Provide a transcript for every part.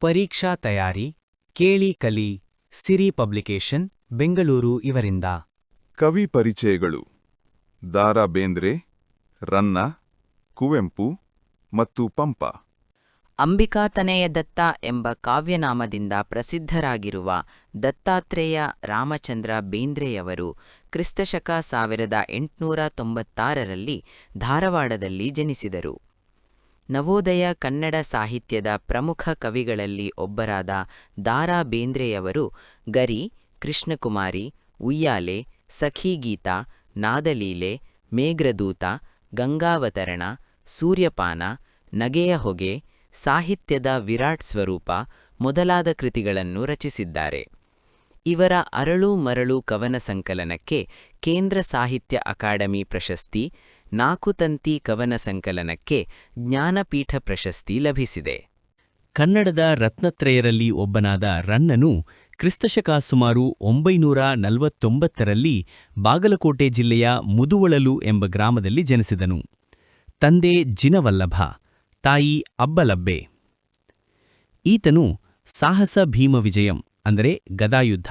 ಪರೀಕ್ಷಾ ತಯಾರಿ ಕೇಳಿ ಕಲಿ ಸಿರಿ ಪಬ್ಲಿಕೇಶನ್ ಬೆಂಗಳೂರು ಇವರಿಂದ. ಕವಿ ಪರಿಚಯಗಳು. ದಾರಾ ಬೇಂದ್ರೆ ರನ್ನ ಕುವೆಂಪು ಮತ್ತು ಪಂಪ. ಅಂಬಿಕಾತನೆಯ ದತ್ತ ಎಂಬ ಕಾವ್ಯನಾಮದಿಂದ ಪ್ರಸಿದ್ಧರಾಗಿರುವ ದತ್ತಾತ್ರೇಯ ರಾಮಚಂದ್ರ ಬೇಂದ್ರೆಯವರು ಕ್ರಿಸ್ತಶಕ ಸಾವಿರದ ಎಂಟುನೂರ ತೊಂಬತ್ತಾರರಲ್ಲಿ ಧಾರವಾಡದಲ್ಲಿ ಜನಿಸಿದರು. ನವೋದಯ ಕನ್ನಡ ಸಾಹಿತ್ಯದ ಪ್ರಮುಖ ಕವಿಗಳಲ್ಲಿ ಒಬ್ಬರಾದ ದಾರಾ ಬೇಂದ್ರೆಯವರು ಗರಿ, ಕೃಷ್ಣಕುಮಾರಿ, ಉಯ್ಯಾಲೆ ಸಖೀಗೀತ ನಾದಲೀಲೆ, ಮೇಘ್ರದೂತ, ಗಂಗಾವತರಣ, ಸೂರ್ಯಪಾನ, ನಗೆಯ ಹೊಗೆ, ಸಾಹಿತ್ಯದ ವಿರಾಟ್ ಸ್ವರೂಪ ಮೊದಲಾದ ಕೃತಿಗಳನ್ನು ರಚಿಸಿದ್ದಾರೆ. ಇವರ ಅರಳು ಮರಳು ಕವನ ಸಂಕಲನಕ್ಕೆ ಕೇಂದ್ರ ಸಾಹಿತ್ಯ ಅಕಾಡೆಮಿ ಪ್ರಶಸ್ತಿ ನಾಕು ತಂತಿ ಕವನ ಸಂಕಲನಕ್ಕೆ ಜ್ಞಾನಪೀಠ ಪ್ರಶಸ್ತಿ ಲಭಿಸಿದೆ. ಕನ್ನಡದ ರತ್ನತ್ರಯರಲ್ಲಿ ಒಬ್ಬನಾದ ರನ್ನನು ಕ್ರಿಸ್ತಶಕ ಸುಮಾರು ಒಂಬೈನೂರ ನಲವತ್ತೊಂಬತ್ತರಲ್ಲಿ ಬಾಗಲಕೋಟೆ ಜಿಲ್ಲೆಯ ಮುದುವಳಲು ಎಂಬ ಗ್ರಾಮದಲ್ಲಿ ಜನಿಸಿದನು. ತಂದೆ ಜಿನವಲ್ಲಭ, ತಾಯಿ ಅಬ್ಬಲಬ್ಬೆ. ಈತನು ಸಾಹಸ ಭೀಮ ವಿಜಯಂ ಅಂದರೆ ಗದಾಯುದ್ಧ,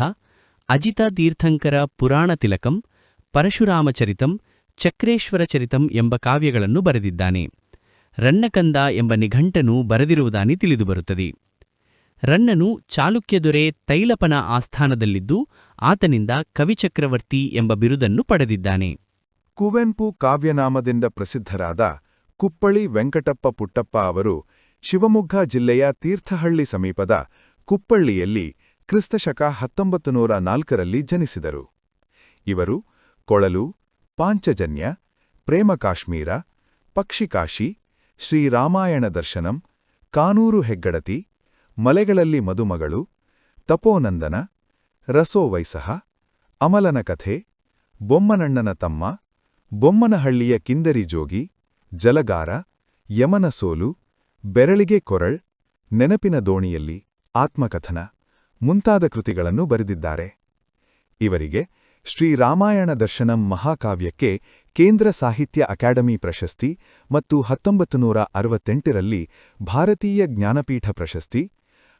ಅಜಿತ ತೀರ್ಥಂಕರ ಪುರಾಣ ತಿಲಕಂ ಪರಶುರಾಮಚರಿತಂ ಚಕ್ರೇಶ್ವರ ಚರಿತಂ ಎಂಬ ಕಾವ್ಯಗಳನ್ನು ಬರೆದಿದ್ದಾನೆ. ರನ್ನಕಂದ ಎಂಬ ನಿಘಂಟನು ಬರೆದಿರುವುದಾನಿ ತಿಳಿದುಬರುತ್ತದೆ ರನ್ನನು ಚಾಲುಕ್ಯ ದೊರೆ ತೈಲಪನ ಆಸ್ಥಾನದಲ್ಲಿದ್ದು ಆತನಿಂದ ಕವಿಚಕ್ರವರ್ತಿ ಎಂಬ ಬಿರುದನ್ನು ಪಡೆದಿದ್ದಾನೆ. ಕುವೆಂಪು ಕಾವ್ಯನಾಮದಿಂದ ಪ್ರಸಿದ್ಧರಾದ ಕುಪ್ಪಳಿ ವೆಂಕಟಪ್ಪ ಪುಟ್ಟಪ್ಪ ಅವರು ಶಿವಮೊಗ್ಗ ಜಿಲ್ಲೆಯ ತೀರ್ಥಹಳ್ಳಿ ಸಮೀಪದ ಕುಪ್ಪಳ್ಳಿಯಲ್ಲಿ ಕ್ರಿಸ್ತಶಕ ಹತ್ತೊಂಬತ್ತು ನೂರ ನಾಲ್ಕರಲ್ಲಿ ಜನಿಸಿದರು. ಇವರು ಕೊಳಲು ಪಾಂಚಜನ್ಯ, ಪ್ರೇಮ ಕಾಶ್ಮೀರ ಪಕ್ಷಿಕಾಶಿ ಶ್ರೀರಾಮಾಯಣ ದರ್ಶನಂ, ಕಾನೂರು ಹೆಗ್ಗಡತಿ, ಮಲೆಗಳಲ್ಲಿ ಮದುಮಗಳು, ತಪೋನಂದನ ರಸೋವೈಸಹ ಅಮಲನ ಕಥೆ, ಬೊಮ್ಮನಣ್ಣನ ತಮ್ಮ, ಬೊಮ್ಮನಹಳ್ಳಿಯ ಕಿಂದರಿ ಜೋಗಿ, ಜಲಗಾರ, ಯಮನ ಸೋಲು, ಬೆರಳಿಗೆ ಕೊರಳ್, ನೆನಪಿನ ದೋಣಿಯಲ್ಲಿ ಆತ್ಮಕಥನ ಮುಂತಾದ ಕೃತಿಗಳನ್ನು ಬರೆದಿದ್ದಾರೆ. ಇವರಿಗೆ ಶ್ರೀರಾಮಾಯಣ ದರ್ಶನಂ ಮಹಾಕಾವ್ಯಕ್ಕೆ ಕೇಂದ್ರ ಸಾಹಿತ್ಯ ಅಕಾಡೆಮಿ ಪ್ರಶಸ್ತಿ ಮತ್ತು ಹತ್ತೊಂಬತ್ತು ನೂರ ಅರವತ್ತೆಂಟರಲ್ಲಿ ಭಾರತೀಯ ಜ್ಞಾನಪೀಠ ಪ್ರಶಸ್ತಿ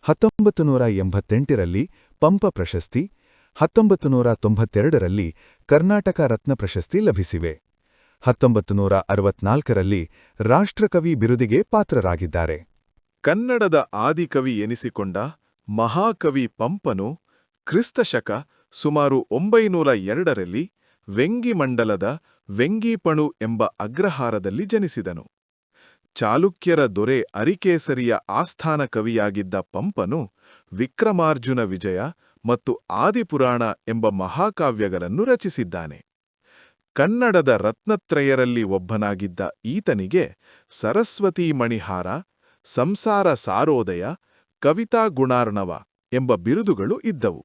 ಹತ್ತೊಂಬತ್ತು ನೂರ ಎಂಬತ್ತೆಂಟರಲ್ಲಿ ಪಂಪ ಪ್ರಶಸ್ತಿ ಹತ್ತೊಂಬತ್ತು ನೂರ ತೊಂಬತ್ತೆರಡರಲ್ಲಿ ಕರ್ನಾಟಕ ರತ್ನ ಪ್ರಶಸ್ತಿ ಲಭಿಸಿವೆ. ಹತ್ತೊಂಬತ್ತು ನೂರ ಅರವತ್ನಾಲ್ಕರಲ್ಲಿ ರಾಷ್ಟ್ರಕವಿ ಬಿರುದಿಗೆ ಪಾತ್ರರಾಗಿದ್ದಾರೆ. ಕನ್ನಡದ ಆದಿಕವಿ ಎನಿಸಿಕೊಂಡ ಮಹಾಕವಿ ಪಂಪನು ಕ್ರಿಸ್ತಶಕ ಸುಮಾರು ಒಂಬೈನೂರ ಎರಡರಲ್ಲಿ ವೆಂಗಿಮಂಡಲದ ವೆಂಗೀಪಣು ಎಂಬ ಅಗ್ರಹಾರದಲ್ಲಿ ಜನಿಸಿದನು. ಚಾಲುಕ್ಯರ ದೊರೆ ಅರಿಕೇಸರಿಯ ಆಸ್ಥಾನ ಕವಿಯಾಗಿದ್ದ ಪಂಪನು ವಿಕ್ರಮಾರ್ಜುನ ವಿಜಯ ಮತ್ತು ಆದಿಪುರಾಣ ಎಂಬ ಮಹಾಕಾವ್ಯಗಳನ್ನು ರಚಿಸಿದ್ದಾನೆ. ಕನ್ನಡದ ರತ್ನತ್ರಯರಲ್ಲಿ ಒಬ್ಬನಾಗಿದ್ದ ಈತನಿಗೆ ಸರಸ್ವತೀ ಮಣಿಹಾರ, ಸಂಸಾರ ಸಾರೋದಯ, ಕವಿತಾ ಗುಣಾರ್ಣವ ಎಂಬ ಬಿರುದುಗಳು ಇದ್ದವು.